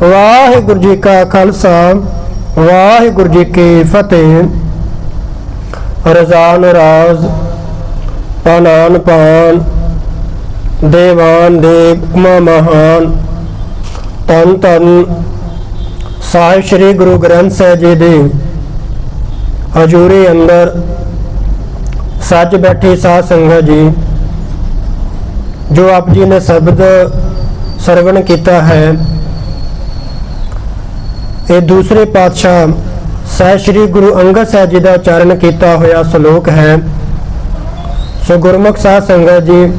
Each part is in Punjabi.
ਵਾਹਿਗੁਰੂ ਜੀ ਕਾ ਖਾਲਸਾ, ਵਾਹਿਗੁਰੂ ਜੀ ਕੀ ਫਤਿਹ। ਰਜ਼ਾਨ ਰਾਜ਼, ਪਾਨਾਨ ਪਾਨ, ਦੇਵਾਨ ਦੇਵ ਮਹਾਨ। ਤਨ ਤਨ ਸਾਹਿਬ ਸ੍ਰੀ ਗੁਰੂ ਗ੍ਰੰਥ ਸਾਹਿਬ ਜੀ ਦੇ ਹਜ਼ੂਰੀ ਅੰਦਰ ਸੱਚ ਬੈਠੀ ਸਾਧ ਸੰਗਤ ਜੀ, ਜੋ ਆਪ ਜੀ ਨੇ ਸ਼ਬਦ ਸਰਵਣ ਕੀਤਾ ਹੈ। ਇਹ ਦੂਸਰੇ ਪਾਤਸ਼ਾਹ ਸਹਿ ਸ੍ਰੀ ਗੁਰੂ ਅੰਗਦ ਸਾਹਿਬ ਜੀ ਦਾ ਉਚਾਰਨ ਕੀਤਾ ਹੋਇਆ ਸ਼ਲੋਕ ਹੈ। ਸੋ ਗੁਰਮੁਖ ਸਾਧ ਸੰਗਤ ਜੀ,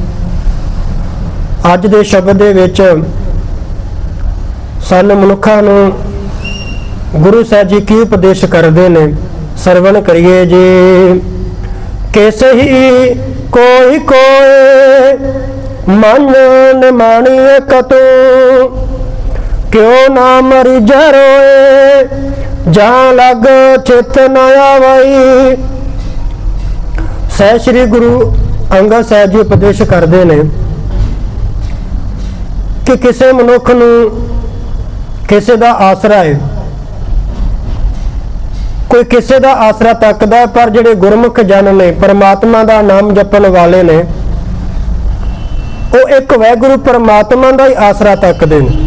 ਅੱਜ ਦੇ ਸ਼ਬਦ ਦੇ ਵਿੱਚ ਸਾਨੂੰ ਮਨੁੱਖਾਂ ਨੂੰ ਗੁਰੂ ਸਾਹਿਬ ਜੀ ਕੀ ਉਪਦੇਸ਼ ਕਰਦੇ ਨੇ? ਸਰਵਣ ਕਰੀਏ ਜੀ। ਕਿਸੇ ਹੀ ਕੋਈ ਕੋਏ ਮਨ ਨਿਮਾਣੀਏ ਕਤੋ ਕਿਉ ਨਾ ਮਰੀ ਜਰੋਏ? ਜਾਂ ਲਗ ਚਿਤ ਨ ਆਵਈ। ਸਹਿ ਸ੍ਰੀ ਗੁਰੂ ਅੰਗਦ ਸਾਹਿਬ ਜੀ ਉਪਦੇਸ਼ ਕਰਦੇ ਨੇ ਕਿ ਕਿਸੇ ਮਨੁੱਖ ਨੂੰ ਕਿਸੇ ਦਾ ਆਸਰਾ ਹੈ। ਕੋਈ ਕਿਸੇ ਦਾ ਆਸਰਾ ਤੱਕਦਾ ਪਰ ਜਿਹੜੇ ਗੁਰਮੁਖ ਜਨ ਨੇ, ਪਰਮਾਤਮਾ ਦਾ ਨਾਮ ਜਪਣ ਵਾਲੇ ਨੇ, ਉਹ ਇੱਕ ਵੈਗੁਰੂ ਪਰਮਾਤਮਾ ਦਾ ਹੀ ਆਸਰਾ ਤੱਕਦੇ ਨੇ।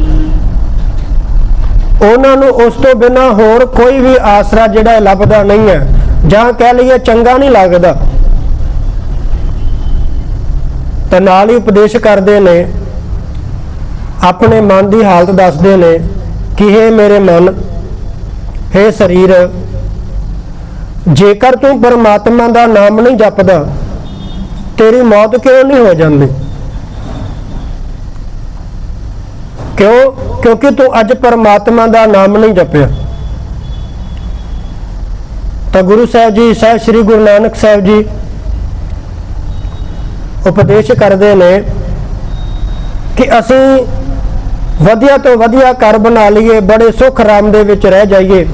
ਉਹਨਾਂ ਨੂੰ ਉਸ ਤੋਂ ਬਿਨਾ ਹੋਰ ਕੋਈ ਵੀ ਆਸਰਾ ਜਿਹੜਾ ਲੱਭਦਾ ਨਹੀਂ ਹੈ। ਜਾਂ ਕਹਿ ਲਈਏ ਚੰਗਾ ਨਹੀਂ ਲੱਗਦਾ। ਤਾਂ ਨਾਲ ਹੀ ਉਪਦੇਸ਼ ਕਰਦੇ ਨੇ, ਆਪਣੇ ਮਨ ਦੀ ਹਾਲਤ ਦੱਸਦੇ ਨੇ ਕਿ हे ਮੇਰੇ ਮਨ हे ਸਰੀਰ, ਜੇਕਰ ਤੂੰ ਪਰਮਾਤਮਾ ਦਾ ਨਾਮ ਨਹੀਂ ਜਪਦਾ, ਤੇਰੀ ਮੌਤ ਕਿਉਂ ਨਹੀਂ ਹੋ ਜਾਂਦੀ? ਕਿਉਂ? ਕਿਉਂਕਿ ਤੂੰ ਅੱਜ ਪਰਮਾਤਮਾ ਦਾ ਨਾਮ ਨਹੀਂ ਜਪਿਆ। ਤਾਂ ਗੁਰੂ ਸਾਹਿਬ ਜੀ ਸਾਹਿਬ ਸ੍ਰੀ ਗੁਰੂ ਨਾਨਕ ਸਾਹਿਬ ਜੀ ਉਪਦੇਸ਼ ਕਰਦੇ ਨੇ ਕਿ ਅਸੀਂ ਵਧੀਆ ਤੋਂ ਵਧੀਆ ਘਰ ਬਣਾ ਲਈਏ, ਬੜੇ ਸੁਖ ਆਰਾਮ ਦੇ ਵਿੱਚ ਰਹਿ ਜਾਈਏ।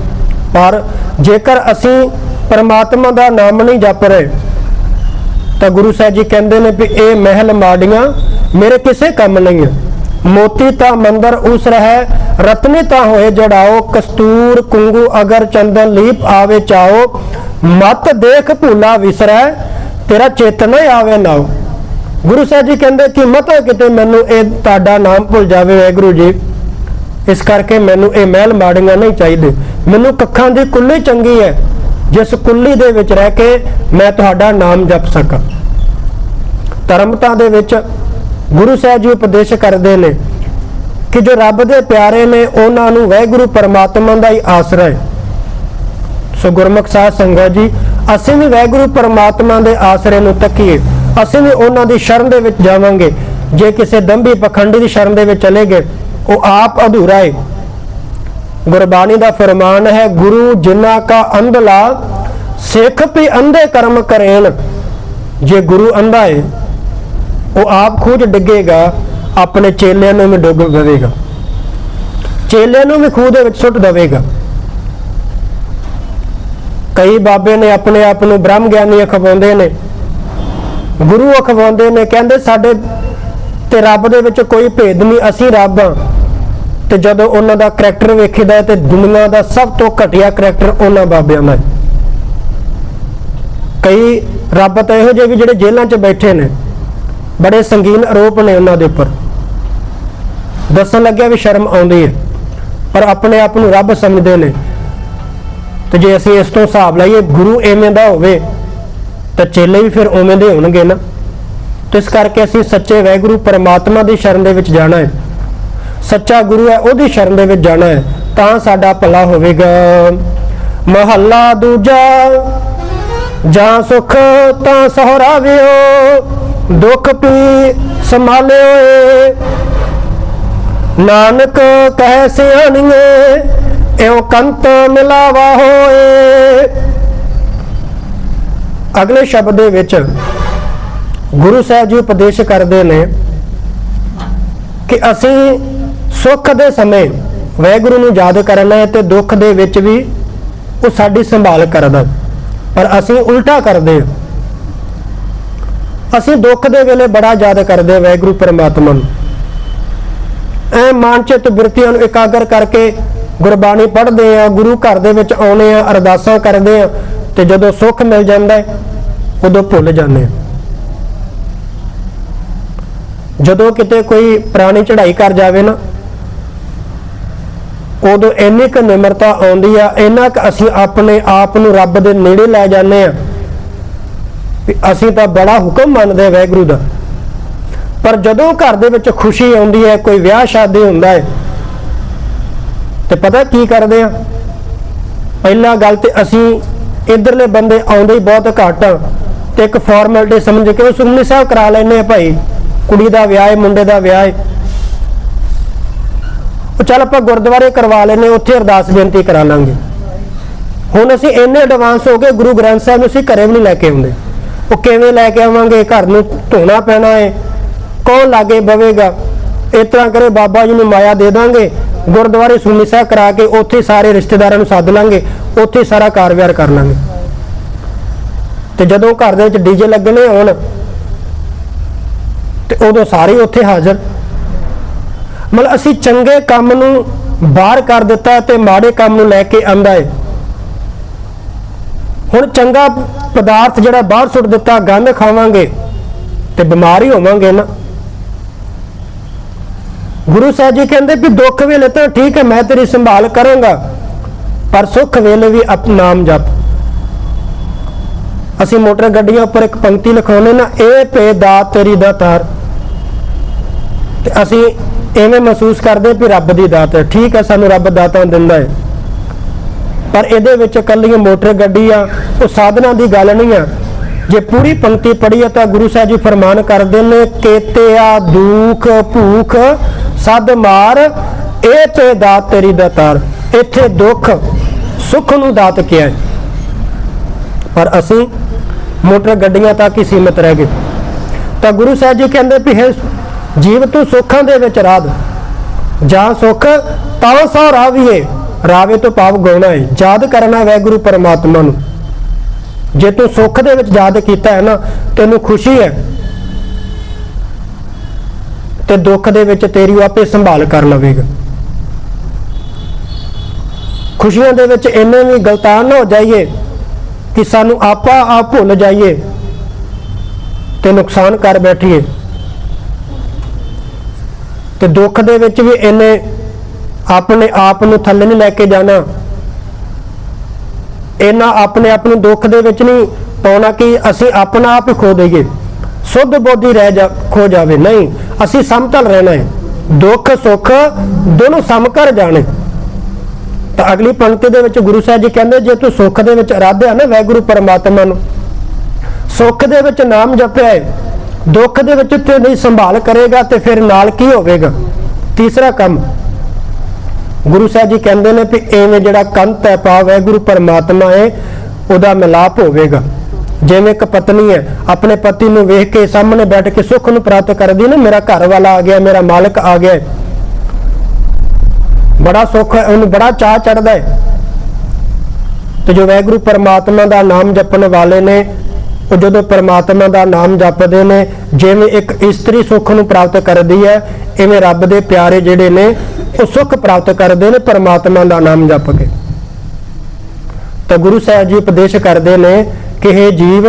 ਪਰ ਜੇਕਰ ਅਸੀਂ ਪਰਮਾਤਮਾ ਦਾ ਨਾਮ ਨਹੀਂ ਜਪ ਰਹੇ, ਤਾਂ ਗੁਰੂ ਸਾਹਿਬ ਜੀ ਕਹਿੰਦੇ ਨੇ ਵੀ ਇਹ ਮਹਿਲ ਮਾੜੀਆਂ, ਮੇਰੇ ਕਿਸੇ ਕੰਮ ਨਹੀਂ ਹੈ। ਮੋਤੀ ਤਾਂ ਮੰਦਰ ਉਸ ਰਹਿ, ਰਤਨੇ ਤਾਂ ਹੋਏ ਜੜਾਓ, ਕਸਤੂਰ, ਕੁੰਗੂ ਅਗਰ ਚੰਦਨ ਲੀਪ ਆਵੇ ਚਾਓ, ਮਤ ਦੇਖ ਭੂਲਾ ਵਿਸਰੈ, ਤੇਰਾ ਚੇਤਨ ਆਵੇ ਨਾਓ ਗੁਰੂ ਸਾਹਿਬ ਜੀ ਕਹਿੰਦੇ ਕਿ ਮਤਾ ਕਿਤੇ ਮੈਨੂੰ ਇਹ ਤੁਹਾਡਾ ਨਾਮ ਭੁੱਲ ਜਾਵੇ ਵਾਹਿਗੁਰੂ ਜੀ। ਇਸ ਕਰਕੇ ਮੈਨੂੰ ਇਹ ਮਹਿਲ ਮਾੜੀਆਂ ਨਹੀਂ ਚਾਹੀਦੇ। ਮੈਨੂੰ ਕੱਖਾਂ ਦੀ ਕੁੱਲੀ ਚੰਗੀ ਹੈ। ਜਿਸ ਕੁੱਲੀ ਦੇ ਵਿੱਚ ਰਹਿ ਕੇ ਮੈਂ ਤੁਹਾਡਾ ਨਾਮ ਜਪ ਸਕਾਂ। ਧਰਮਤਾ ਦੇ ਵਿੱਚ ਗੁਰੂ ਸਾਹਿਬ ਜੀ ਉਪਦੇਸ਼ ਕਰਦੇ ਨੇ ਕਿ ਜੋ ਰੱਬ ਦੇ ਪਿਆਰੇ ਨੇ, ਉਹਨਾਂ ਨੂੰ ਵਾਹਿਗੁਰੂ ਪਰਮਾਤਮਾ ਦਾ ਹੀ ਆਸਰਾ ਹੈ। ਸੋ ਗੁਰਮੁਖ ਸਾਹਿਬ ਸੰਗਤ ਜੀ, ਅਸੀਂ ਵੀ ਵਾਹਿਗੁਰੂ ਪਰਮਾਤਮਾ ਦੇ ਆਸਰੇ ਨੂੰ ਤੱਕੀਏ। ਅਸੀਂ ਵੀ ਉਹਨਾਂ ਦੀ ਸ਼ਰਨ ਦੇ ਵਿੱਚ ਜਾਵਾਂਗੇ। ਜੇ ਕਿਸੇ ਦੰਭੀ ਪਖੰਡੀ ਦੀ ਸ਼ਰਨ ਦੇ ਵਿੱਚ ਚਲੇ ਗਏ, ਉਹ ਆਪ ਅਧੂਰਾ ਹੈ। ਗੁਰਬਾਣੀ ਦਾ ਫਰਮਾਨ ਹੈ, ਗੁਰੂ ਜਿਨ੍ਹਾਂ ਕਾ ਅੰਧਲਾ ਸਿੱਖ ਵੀ ਅੰਧੇ ਕਰਮ ਕਰੇਣ ਜੇ ਗੁਰੂ ਅੰਧਾ ਹੈ ਉਹ ਆਪ ਖੁਦ ਡਿੱਗੇਗਾ, ਆਪਣੇ ਚੇਲਿਆਂ ਨੂੰ ਵੀ ਡੁੱਬ ਦੇਵੇਗਾ। ਚੇਲਿਆਂ ਨੂੰ ਵੀ ਖੂਹ ਦੇ ਵਿੱਚ ਸੁੱਟ ਦੇਵੇਗਾ। ਕਈ ਬਾਬੇ ਨੇ ਆਪਣੇ ਆਪ ਨੂੰ ਬ੍ਰਹਮ ਗਿਆਨੀ ਅਖਵਾਉਂਦੇ ਨੇ। ਗੁਰੂ ਅਖਵਾਉਂਦੇ ਨੇ, ਕਹਿੰਦੇ ਸਾਡੇ ਤੇ ਰੱਬ ਦੇ ਵਿੱਚ ਕੋਈ ਭੇਦ ਨਹੀਂ, ਅਸੀਂ ਰੱਬ ਹਾਂ। ਤੇ ਜਦੋਂ ਉਹਨਾਂ ਦਾ ਕਰੈਕਟਰ ਵੇਖੀਦਾ ਹੈ ਤੇ ਦੁਨੀਆ ਦਾ ਸਭ ਤੋਂ ਘਟੀਆ ਕਰੈਕਟਰ ਉਹਨਾਂ ਬਾਬਿਆਂ ਦਾ ਕਈ ਰੱਬ ਤਾਂ ਇਹੋ ਜਿਹੇ ਵੀ ਜਿਹੜੇ ਜੇਲ੍ਹਾਂ 'ਚ ਬੈਠੇ ਨੇ। ਬੜੇ ਸੰਗੀਨ ਆਰੋਪ ਨੇ ਉਹਨਾਂ ਦੇ ਉੱਪਰ। ਦੱਸਣ ਲੱਗਿਆ ਵੀ ਸ਼ਰਮ ਆਉਂਦੀ ਹੈ, ਪਰ ਆਪਣੇ ਆਪ ਨੂੰ ਰੱਬ ਸਮਝਦੇ ਨੇ। ਤੇ ਜੇ ਅਸੀਂ ਇਸ ਤੋਂ ਹਿਸਾਬ ਲਾਈਏ, ਗੁਰੂ ਐਵੇਂ ਦਾ ਹੋਵੇ, ਤਾਂ ਚੇਲੇ ਵੀ ਫਿਰ ਉਵੇਂ ਦੇ ਹੋਣਗੇ ਨਾ। ਤੇ ਇਸ ਕਰਕੇ ਅਸੀਂ ਸੱਚੇ ਵਾਹਿਗੁਰੂ ਪਰਮਾਤਮਾ ਦੀ ਸ਼ਰਨ ਦੇ ਵਿੱਚ ਜਾਣਾ ਹੈ। ਸੱਚਾ ਗੁਰੂ ਹੈ, ਉਹਦੀ ਸ਼ਰਨ ਦੇ ਵਿੱਚ ਜਾਣਾ ਹੈ, ਤਾਂ ਸਾਡਾ ਭਲਾ ਹੋਵੇਗਾ। ਮਹੱਲਾ ਦੂਜਾ, ਜਾਂ ਸੁਖ ਤਾਂ ਸਹਰਾਵਿਓ ਦੁੱਖ ਪੀ ਸੰਭਾਲੇ ਏ ਨਾਨਕ ਕਹਿ ਸਿਆਣੀਏ, ਇਉ ਕੰਤ ਮਿਲਾਵਾ ਹੋਏ। ਅਗਲੇ ਸ਼ਬਦ ਦੇ ਵਿੱਚ ਗੁਰੂ ਸਾਹਿਬ ਜੀ ਉਪਦੇਸ਼ ਕਰਦੇ ਨੇ ਕਿ ਅਸੀਂ ਸੁੱਖ ਦੇ ਸਮੇਂ ਵਾਹਿਗੁਰੂ ਨੂੰ ਯਾਦ ਕਰਨਾ ਹੈ ਤੇ ਦੁੱਖ ਦੇ ਵਿੱਚ ਵੀ ਉਹ ਸਾਡੀ ਸੰਭਾਲ ਕਰਦਾ। ਪਰ ਅਸੀਂ ਉਲਟਾ ਕਰਦੇ ਹਾਂ। ਅਸੀਂ ਦੁੱਖ ਦੇ ਵੇਲੇ ਬੜਾ ਯਾਦ ਕਰਦੇ ਹਾਂ ਵਾਹਿਗੁਰੂ ਪਰਮਾਤਮਾ ਨੂੰ। ਐ ਮਾਨਚਿਤ ਬਿਰਤੀਆਂ ਨੂੰ ਇਕਾਗਰ ਕਰਕੇ ਗੁਰਬਾਣੀ ਪੜ੍ਹਦੇ ਆ ਗੁਰੂ ਘਰ ਦੇ ਵਿੱਚ ਆਉਨੇ ਆ ਅਰਦਾਸਾਂ ਕਰਦੇ ਆ ਤੇ ਜਦੋਂ ਸੁੱਖ ਮਿਲ ਜਾਂਦਾ ਹੈ, ਉਦੋਂ ਭੁੱਲ ਜਾਂਦੇ ਆ ਜਦੋਂ ਕਿਤੇ ਕੋਈ ਪ੍ਰਾਣੀ ਚੜ੍ਹਾਈ ਕਰ ਜਾਵੇ ਨਾ, ਉਦੋਂ ਇੰਨੀ ਕੁ ਨਿਮਰਤਾ ਆਉਂਦੀ ਆ, ਇੰਨਾ ਕੁ ਅਸੀਂ ਆਪਣੇ ਆਪ ਨੂੰ ਰੱਬ ਦੇ ਨੇੜੇ ਲੈ ਜਾਂਦੇ ਆ ਵੀ ਅਸੀਂ ਤਾਂ ਬੜਾ ਹੁਕਮ ਮੰਨਦੇ ਆ ਵਾਹਿਗੁਰੂ ਦਾ। ਪਰ ਜਦੋਂ ਘਰ ਦੇ ਵਿੱਚ ਖੁਸ਼ੀ ਆਉਂਦੀ ਹੈ, ਕੋਈ ਵਿਆਹ ਸ਼ਾਦੀ ਹੁੰਦਾ ਹੈ, ਤੇ ਪਤਾ ਕੀ ਕਰਦੇ ਆ? ਪਹਿਲਾਂ ਗੱਲ ਤੇ ਅਸੀਂ ਇਧਰਲੇ ਬੰਦੇ ਆਉਂਦੇ ਹੀ ਬਹੁਤ ਘੱਟ ਆ, ਤੇ ਇੱਕ ਫਾਰਮੈਲਿਟੀ ਸਮਝ ਕੇ ਉਹ ਸੁਖਮਨੀ ਸਾਹਿਬ ਕਰਾ ਲੈਨੇ ਆ ਭਾਈ, ਕੁੜੀ ਦਾ ਵਿਆਹ ਹੈ ਮੁੰਡੇ ਦਾ ਵਿਆਹ ਹੈ ਉਹ ਚੱਲ ਆਪਾਂ ਗੁਰਦੁਆਰੇ ਕਰਵਾ ਲੈਨੇ ਉੱਥੇ ਅਰਦਾਸ ਬੇਨਤੀ ਕਰਾ ਲਾਂਗੇ। ਹੁਣ ਅਸੀਂ ਇੰਨੇ ਐਡਵਾਂਸ ਹੋ ਗਏ, ਗੁਰੂ ਗ੍ਰੰਥ ਸਾਹਿਬ ਨੂੰ ਅਸੀਂ ਘਰੇ ਵੀ ਨਹੀਂ ਲੈ ਕੇ ਆਉਂਦੇ। ਉਹ ਕਿਵੇਂ ਲੈ ਕੇ ਆਵਾਂਗੇ? ਘਰ ਨੂੰ ਧੋਣਾ ਪੈਣਾ ਹੈ ਕੌਣ ਲਾਗੇ ਬਵੇਗਾ? ਇਸ ਤਰ੍ਹਾਂ ਕਰੇ ਬਾਬਾ ਜੀ ਨੂੰ ਮਾਇਆ ਦੇ ਦਾਂਗੇ। ਗੁਰਦੁਆਰੇ ਸੁਣੀ ਸਾਹਿਬ ਕਰਾ ਕੇ ਉੱਥੇ ਸਾਰੇ ਰਿਸ਼ਤੇਦਾਰਾਂ ਨੂੰ ਸੱਦ ਲਾਂਗੇ। ਉੱਥੇ ਸਾਰਾ ਕਾਰਵਾਰ ਕਰ ਲਾਂਗੇ। ਤੇ ਜਦੋਂ ਘਰ ਦੇ ਵਿੱਚ ਡੀਜੇ ਲੱਗਣੇ ਹੋਣ, ਤੇ ਉਦੋਂ ਸਾਰੇ ਉੱਥੇ ਹਾਜ਼ਰ। ਮਤਲਬ ਅਸੀਂ ਚੰਗੇ ਕੰਮ ਨੂੰ ਬਾਹਰ ਕਰ ਦਿੱਤਾ ਤੇ ਮਾੜੇ ਕੰਮ ਨੂੰ ਲੈ ਕੇ ਆਂਦਾ ਹੈ ਹੁਣ ਚੰਗਾ ਪਦਾਰਥ ਜਿਹੜਾ ਬਾਹਰ ਸੁੱਟ ਦਿੱਤਾ, ਗੰਦ ਖਾਵਾਂਗੇ ਤੇ ਬਿਮਾਰ ਹੀ ਹੋਵਾਂਗੇ ਨਾ। ਗੁਰੂ ਸਾਹਿਬ ਜੀ ਕਹਿੰਦੇ ਵੀ ਦੁੱਖ ਵੇਲੇ ਤਾਂ ਠੀਕ ਹੈ, ਮੈਂ ਤੇਰੀ ਸੰਭਾਲ ਕਰਾਂਗਾ, ਪਰ ਸੁੱਖ ਵੇਲੇ ਵੀ ਅਪ ਨਾਮ ਜਪ। ਅਸੀਂ ਮੋਟਰ ਗੱਡੀਆਂ ਉੱਪਰ ਇੱਕ ਪੰਕਤੀ ਲਿਖਾਉਨੇ ਨਾ, ਇਹ ਪੇ ਦਾਤ ਤੇਰੀ ਦਾ ਤਾਰ ਤੇ ਅਸੀਂ ਐਵੇਂ ਮਹਿਸੂਸ ਕਰਦੇ ਵੀ ਰੱਬ ਦੀ ਦਾਤ ਹੈ, ਠੀਕ ਹੈ, ਸਾਨੂੰ ਰੱਬ ਦਾਤਾਂ ਦਿੰਦਾ ਹੈ। ਪਰ ਇਹਦੇ ਵਿੱਚ ਇਕੱਲੀਆਂ ਮੋਟਰ ਗੱਡੀ ਆ, ਉਹ ਸਾਧਨਾਂ ਦੀ ਗੱਲ ਨਹੀਂ ਆ। ਜੇ ਪੂਰੀ ਪੰਕਤੀ ਪੜ੍ਹੀ ਆ ਤਾਂ ਗੁਰੂ ਸਾਹਿਬ ਜੀ ਫਰਮਾਨ ਕਰਦੇ ਨੇ ਕੇਤਿਆ ਦੁੱਖ ਭੂਖ, ਸਦ ਮਾਰ, ਇਹ ਤੇ ਦਾਤ ਤੇਰੀ ਦਾਤਾਰ ਇੱਥੇ ਦੁੱਖ, ਸੁੱਖ ਨੂੰ ਦਾਤ ਕਿਹਾ ਪਰ ਅਸੀਂ ਮੋਟਰ ਗੱਡੀਆਂ ਤੱਕ ਹੀ ਸੀਮਿਤ ਰਹਿ ਗਏ। ਤਾਂ ਗੁਰੂ ਸਾਹਿਬ ਜੀ ਕਹਿੰਦੇ ਵੀ ਹੈ ਜੀਵ ਤੂੰ ਸੁੱਖਾਂ ਦੇ ਵਿੱਚ ਰਾਧ ਜਾਂ ਸੁੱਖ, ਤਾਂ ਸੋ ਰਾਵੀਏ ਰਾਵੇ ਤੋਂ ਭਾਵ ਗਾਉਣਾ ਹੈ ਯਾਦ ਕਰਨਾ ਹੈ ਵਾਹਿਗੁਰੂ ਪਰਮਾਤਮਾ ਨੂੰ। ਜੇ ਤੂੰ ਸੁੱਖ ਦੇ ਵਿੱਚ ਯਾਦ ਕੀਤਾ ਹੈ ਨਾ, ਤੈਨੂੰ ਖੁਸ਼ੀ ਹੈ। ਤੇ ਦੁੱਖ ਦੇ ਵਿੱਚ ਤੇਰੀ ਆਪੇ ਸੰਭਾਲ ਕਰ ਲਵੇਗਾ। ਖੁਸ਼ੀਆਂ ਦੇ ਵਿੱਚ ਇੰਨੇ ਵੀ ਗਲਤਾਨ ਨਾ ਹੋ ਜਾਈਏ ਕਿ ਸਾਨੂੰ ਆਪਾ ਆਪ ਭੁੱਲ ਜਾਈਏ ਤੇ ਨੁਕਸਾਨ ਕਰ ਬੈਠੀਏ। ਤੇ ਦੁੱਖ ਦੇ ਵਿੱਚ ਵੀ ਇੰਨੇ ਆਪਣੇ ਆਪ ਨੂੰ ਥੱਲੇ ਨਹੀਂ ਲੈ ਕੇ ਜਾਣਾ। ਇਹਨਾਂ ਆਪਣੇ ਆਪ ਨੂੰ ਦੁੱਖ ਦੇ ਵਿੱਚ ਨਹੀਂ ਪਾਉਣਾ ਕਿ ਅਸੀਂ ਆਪਣਾ ਆਪ ਖੋ ਦੇਈਏ। ਸੁੱਧ ਬੋਧੀ ਰਹਿ ਜਾ, ਖੋ ਜਾਵੇ। ਨਹੀਂ, ਅਸੀਂ ਸਮਤਲ ਰਹਿਣਾ ਹੈ। ਦੁੱਖ, ਸੁੱਖ ਦੋਨੋਂ ਸਮ ਜਾਣੇ। ਤਾਂ ਅਗਲੀ ਪੰਕਤੀ ਦੇ ਵਿੱਚ ਗੁਰੂ ਸਾਹਿਬ ਜੀ ਕਹਿੰਦੇ, ਜੇ ਤੂੰ ਸੁੱਖ ਦੇ ਵਿੱਚ ਅਰਾਧਿਆ ਨਾ ਵੈਗੁਰੂ ਪਰਮਾਤਮਾ ਨੂੰ, ਸੁੱਖ ਦੇ ਵਿੱਚ ਨਾਮ ਜਪਿਆ ਹੈ, ਦੁੱਖ ਦੇ ਵਿੱਚ ਤੇ ਨਹੀਂ ਸੰਭਾਲ ਕਰੇਗਾ ਤੇ ਫਿਰ ਨਾਲ ਕੀ ਹੋਵੇਗਾ? ਤੀਸਰਾ ਕੰਮ ਗੁਰੂ ਸਾਹਿਬ ਜੀ ਕਹਿੰਦੇ ਨੇ ਕਿ ਐਵੇਂ ਜਿਹੜਾ ਕੰਤ ਹੈ ਪਾ ਵਾਹਿਗੁਰੂ ਪਰਮਾਤਮਾ ਹੈ, ਉਹਦਾ ਮਿਲਾਪ ਹੋਵੇਗਾ। ਜਿਵੇਂ ਇੱਕ ਪਤਨੀ ਹੈ, ਆਪਣੇ ਪਤੀ ਨੂੰ ਵੇਖ ਕੇ ਸਾਹਮਣੇ ਬੈਠ ਕੇ ਸੁੱਖ ਨੂੰ ਪ੍ਰਾਪਤ ਕਰਦੀ ਨਾ, ਮੇਰਾ ਘਰ ਵਾਲਾ ਆ ਗਿਆ, ਮੇਰਾ ਮਾਲਕ ਆ ਗਿਆ। ਬੜਾ ਸੁੱਖ ਉਹਨੂੰ ਬੜਾ ਚਾਹ ਚੜਦਾ ਹੈ। ਤੇ ਜੋ ਵੈਗੁਰੂ ਪਰਮਾਤਮਾ ਦਾ ਨਾਮ ਜਪਣ ਵਾਲੇ ਨੇ ਉਹ ਜਦੋਂ ਪਰਮਾਤਮਾ ਦਾ ਨਾਮ ਜਪਦੇ ਨੇ, ਜਿਵੇਂ ਇੱਕ ਇਸਤਰੀ ਸੁੱਖ ਨੂੰ ਪ੍ਰਾਪਤ ਕਰਦੀ ਹੈ ਐਵੇਂ ਰੱਬ ਦੇ ਪਿਆਰੇ ਜਿਹੜੇ ਨੇ, ਉਹ ਸੁੱਖ ਪ੍ਰਾਪਤ ਕਰਦੇ ਨੇ, ਪਰਮਾਤਮਾ ਦਾ ਨਾਮ ਜਪ ਕੇ। ਤਾਂ ਗੁਰੂ ਸਾਹਿਬ ਜੀ ਉਪਦੇਸ਼ ਕਰਦੇ ਨੇ ਕਿ ਇਹ ਜੀਵ,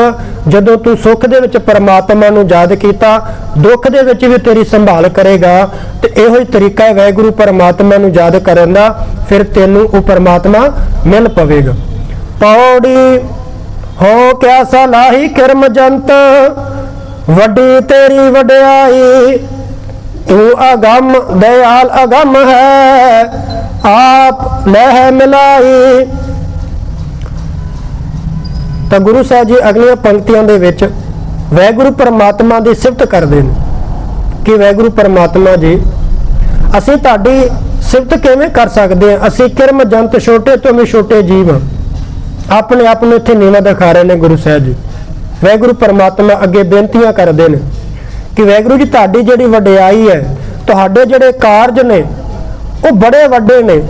ਜਦੋਂ ਤੂੰ ਸੁੱਖ ਦੇ ਵਿੱਚ ਪਰਮਾਤਮਾ ਨੂੰ ਯਾਦ ਕੀਤਾ, ਦੁੱਖ ਦੇ ਵਿੱਚ ਵੀ ਤੇਰੀ ਸੰਭਾਲ ਕਰੇਗਾ, ਤੇ ਇਹੋ ਹੀ ਤਰੀਕਾ ਹੈ ਵਾਹਿਗੁਰੂ ਪਰਮਾਤਮਾ ਨੂੰ ਯਾਦ ਕਰਨ ਦਾ, ਫਿਰ ਤੈਨੂੰ ਉਹ ਪਰਮਾਤਮਾ ਮਿਲ ਪਵੇਗਾ। ਪੌੜੀ ਹੋ ਕਿਆ ਸਲਾਹੀ ਕਰਮ ਜੰਤ, ਵੱਡੀ ਤੇਰੀ ਵਡਿਆਈ, ਤੂੰ ਅਗੰਮ, ਦਇਆਲ ਅਗੰਮ ਹੈ, ਆਪ ਲਹਿ ਮਿਲਾਈ। ਤਾਂ ਗੁਰੂ ਸਾਹਿਬ ਜੀ ਅਗਲੀਆਂ ਪੰਕਤੀਆਂ ਦੇ ਵਿੱਚ ਵੈਗੁਰੂ ਪਰਮਾਤਮਾ ਦੀ ਸਿਫਤ ਕਰਦੇ ਨੇ। ਕਿ ਵੈਗੁਰੂ ਪਰਮਾਤਮਾ ਜੀ, ਅਸੀਂ ਤੁਹਾਡੀ ਸਿਫਤ ਕਿਵੇਂ ਕਰ ਸਕਦੇ ਹਾਂ? ਅਸੀਂ ਕਿਰਮ ਜੰਤ ਛੋਟੇ ਤੋਂ ਵੀ ਛੋਟੇ ਜੀਵ ਹਾਂ। ਆਪਣੇ ਆਪ ਨੂੰ ਇੱਥੇ ਨੀਵਾਂ ਦਿਖਾ ਰਹੇ ਨੇ ਗੁਰੂ ਸਾਹਿਬ ਜੀ। ਵੈਗੁਰੂ ਪਰਮਾਤਮਾ ਅੱਗੇ ਬੇਨਤੀਆਂ ਕਰਦੇ ਨੇ ਕਿ ਵੈਗੁਰੂ ਜੀ, ਤੁਹਾਡੀ ਜਿਹੜੀ ਵਡਿਆਈ ਹੈ, ਤੁਹਾਡੇ ਜਿਹੜੇ ਕਾਰਜ ਨੇ, ਉਹ ਬੜੇ ਵੱਡੇ ਨੇ।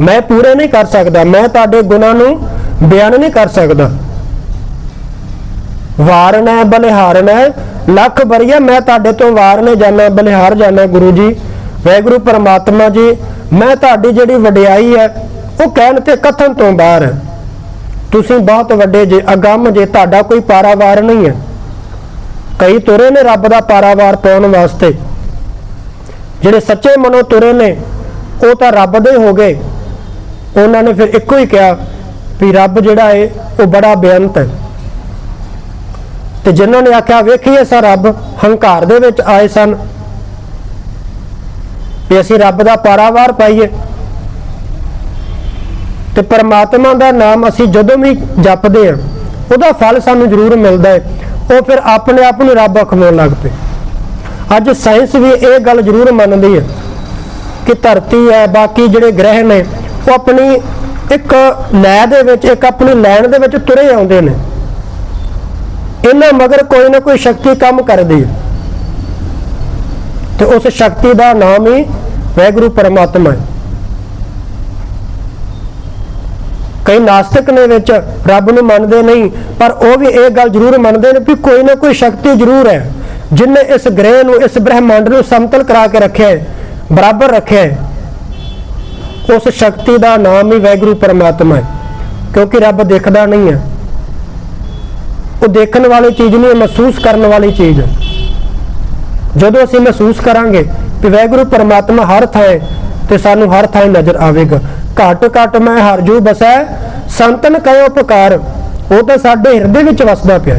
ਮੈਂ ਪੂਰੇ ਨਹੀਂ ਕਰ ਸਕਦਾ, ਮੈਂ ਤੁਹਾਡੇ ਗੁਣਾਂ ਨੂੰ ਬਿਆਨ ਨਹੀਂ ਕਰ ਸਕਦਾ। ਵਾਰਨਾ ਹੈ ਬਲਿਹਾਰਨ ਹੈ ਲੱਖ ਬਰੀਆ ਮੈਂ ਤੁਹਾਡੇ ਤੋਂ ਵਾਰਨੇ ਜਾਣਾ, ਬਲਿਹਾਰ ਜਾਣਾ ਗੁਰੂ ਜੀ। ਵੈਗੁਰੂ ਪਰਮਾਤਮਾ ਜੀ, ਮੈਂ ਤੁਹਾਡੀ ਜਿਹੜੀ ਵਡਿਆਈ ਹੈ ਉਹ ਕਹਿਣ ਤੇ ਕਥਨ ਤੋਂ ਬਾਹਰ, ਤੁਸੀਂ ਬਹੁਤ ਵੱਡੇ ਜੇ, ਅਗੰਮ ਜੇ, ਤੁਹਾਡਾ ਕੋਈ ਪਾਰਾਵਾਰ ਨਹੀਂ ਹੈ। ਕਈ ਤੁਰੇ ਨੇ ਰੱਬ ਦਾ ਪਾਰਾਵਾਰ ਪਾਉਣ ਵਾਸਤੇ। ਜਿਹੜੇ ਸੱਚੇ ਮਨੋਂ ਤੁਰੇ ਨੇ, ਉਹ ਤਾਂ ਰੱਬ ਦੇ ਹੋ ਗਏ। ਉਹਨਾਂ ਨੇ ਫਿਰ ਇੱਕੋ ਹੀ ਕਿਹਾ ਵੀ ਰੱਬ ਜਿਹੜਾ ਏ, ਉਹ ਬੜਾ ਬੇਅੰਤ ਹੈ। ਤੇ ਜਿਨ੍ਹਾਂ ਨੇ ਆਖਿਆ, ਵੇਖੀਏ ਸਾ ਰੱਬ, ਹੰਕਾਰ ਦੇ ਵਿੱਚ ਆਏ ਸਨ ਵੀ ਅਸੀਂ ਰੱਬ ਦਾ ਪਾਰਾਵਾਰ ਪਾਈਏ। ਤੇ ਪਰਮਾਤਮਾ ਦਾ ਨਾਮ ਅਸੀਂ ਜਦੋਂ ਵੀ ਜਪਦੇ ਹਾਂ, ਉਹਦਾ ਫਲ ਸਾਨੂੰ ਜ਼ਰੂਰ ਮਿਲਦਾ ਹੈ। ਉਹ ਫਿਰ ਆਪਣੇ ਆਪ ਨੂੰ ਰੱਬ ਅਖਵਾਉਣ ਲੱਗ ਪਏ। ਅੱਜ ਸਾਇੰਸ ਵੀ ਇਹ ਗੱਲ ਜ਼ਰੂਰ ਮੰਨਦੀ ਹੈ ਕਿ ਧਰਤੀ ਹੈ, ਬਾਕੀ ਜਿਹੜੇ ਗ੍ਰਹਿ ਨੇ, ਉਹ ਆਪਣੀ ਇੱਕ ਲੈ ਦੇ ਵਿੱਚ, ਇੱਕ ਆਪਣੀ ਲੈਣ ਦੇ ਵਿੱਚ ਤੁਰੇ ਆਉਂਦੇ ਨੇ। ਇਹਨਾਂ ਮਗਰ ਕੋਈ ਨਾ ਕੋਈ ਸ਼ਕਤੀ ਕੰਮ ਕਰਦੀ ਹੈ। ਤੇ ਉਸ ਸ਼ਕਤੀ ਦਾ ਨਾਮ ਹੀ ਵੈਗੁਰੂ ਪਰਮਾਤਮਾ ਹੈ। ਕਈ ਨਾਸਤਿਕ ਨੇ ਵਿੱਚ ਰੱਬ ਨੂੰ ਮੰਨਦੇ ਨਹੀਂ, ਪਰ ਉਹ ਵੀ ਇਹ ਗੱਲ ਜ਼ਰੂਰ ਮੰਨਦੇ ਨੇ ਵੀ ਕੋਈ ਨਾ ਕੋਈ ਸ਼ਕਤੀ ਜ਼ਰੂਰ ਹੈ, ਜਿਨੇ ਇਸ ਗ੍ਰਹਿ ਨੂੰ, ਇਸ ਬ੍ਰਹਿਮੰਡ ਨੂੰ ਸਮਤਲ ਕਰਾ ਕੇ ਰੱਖਿਆ ਹੈ, ਬਰਾਬਰ ਰੱਖਿਆ ਹੈ, ਉਸ ਸ਼ਕਤੀ ਦਾ ਨਾਮ ਹੀ ਵੈਗੁਰੂ ਪਰਮਾਤਮਾ ਹੈ, ਕਿਉਂਕਿ ਰੱਬ ਦੇਖਦਾ ਨਹੀਂ ਹੈ। ਉਹ ਦੇਖਣ ਵਾਲੀ ਚੀਜ਼ ਨਹੀਂ ਹੈ ਮਹਿਸੂਸ ਕਰਨ ਵਾਲੀ ਚੀਜ਼ ਜਦੋਂ ਅਸੀਂ ਮਹਿਸੂਸ ਕਰਾਂਗੇ ਕਿ ਵੈਗੁਰੂ ਪਰਮਾਤਮਾ ਹਰ ਥਾਂ ਤੇ ਸਾਨੂੰ ਹਰ ਥਾਂ ਨਜ਼ਰ ਆਵੇਗਾ। ਘਟ ਘਟ ਮੈਂ ਹਰ ਜੂ ਬਸੈ, ਸੰਤਨ ਕਯੋ ਪੁਕਾਰ। ਉਹ ਤਾਂ ਸਾਡੇ ਹਿਰਦੇ ਵਿੱਚ ਵਸਦਾ ਪਿਆ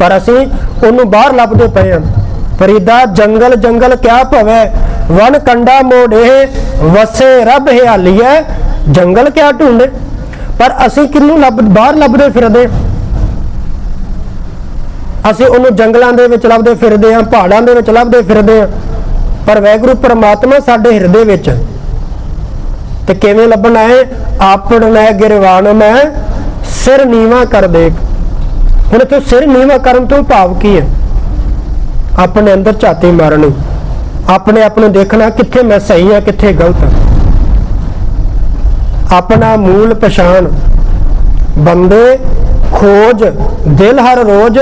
ਪਰ ਅਸੀਂ ਉਹਨੂੰ ਬਾਹਰ ਲੱਭਦੇ ਪਏ ਹਾਂ। ਫਰੀਦਾ, ਜੰਗਲ ਜੰਗਲ ਕਿਆ ਭਵੈ? ਵਨ ਕੰਡਾ ਮੋੜੇ ਵਸੇ ਰੱਬ ਹਿਆਲੀਐ ਜੰਗਲ ਕਿਆ ਢੂੰਡੇ? ਪਰ ਅਸੀਂ ਕਿੰਨੂੰ ਲੱਭ ਬਾਹਰ ਲੱਭਦੇ ਫਿਰਦੇ ਅਸੀਂ ਉਹਨੂੰ ਜੰਗਲਾਂ ਦੇ ਵਿੱਚ ਲੱਭਦੇ ਫਿਰਦੇ ਹਾਂ, ਪਹਾੜਾਂ ਦੇ ਵਿੱਚ ਲੱਭਦੇ ਫਿਰਦੇ ਹਾਂ। ਪਰ ਵੈਗੁਰੂ ਪਰਮਾਤਮਾ ਸਾਡੇ ਹਿਰਦੇ ਵਿੱਚ। ਤੇ ਕਿਵੇਂ ਲੱਭਣਾ ਹੈ ਆਪਣੈ ਗਿਰਵਾਨ ਮੈਂ, ਸਿਰ ਨੀਵਾ ਕਰ ਦੇ ਹੁਣ ਤੂੰ ਸਿਰ ਨੀਵਾ ਕਰਨ ਤੋਂ ਭਾਵ ਕੀ ਹੈ? ਆਪਣੇ ਅੰਦਰ ਝਾਤੀ ਮਾਰਨੀ। ਆਪਣੇ ਆਪ ਨੂੰ ਦੇਖਣਾ ਕਿੱਥੇ ਮੈਂ ਸਹੀ ਹਾਂ, ਕਿੱਥੇ ਗਲਤ ਹਾਂ। ਆਪਣਾ ਮੂਲ ਪਛਾਣ। ਬੰਦੇ, ਖੋਜ, ਦਿਲ ਹਰ ਰੋਜ਼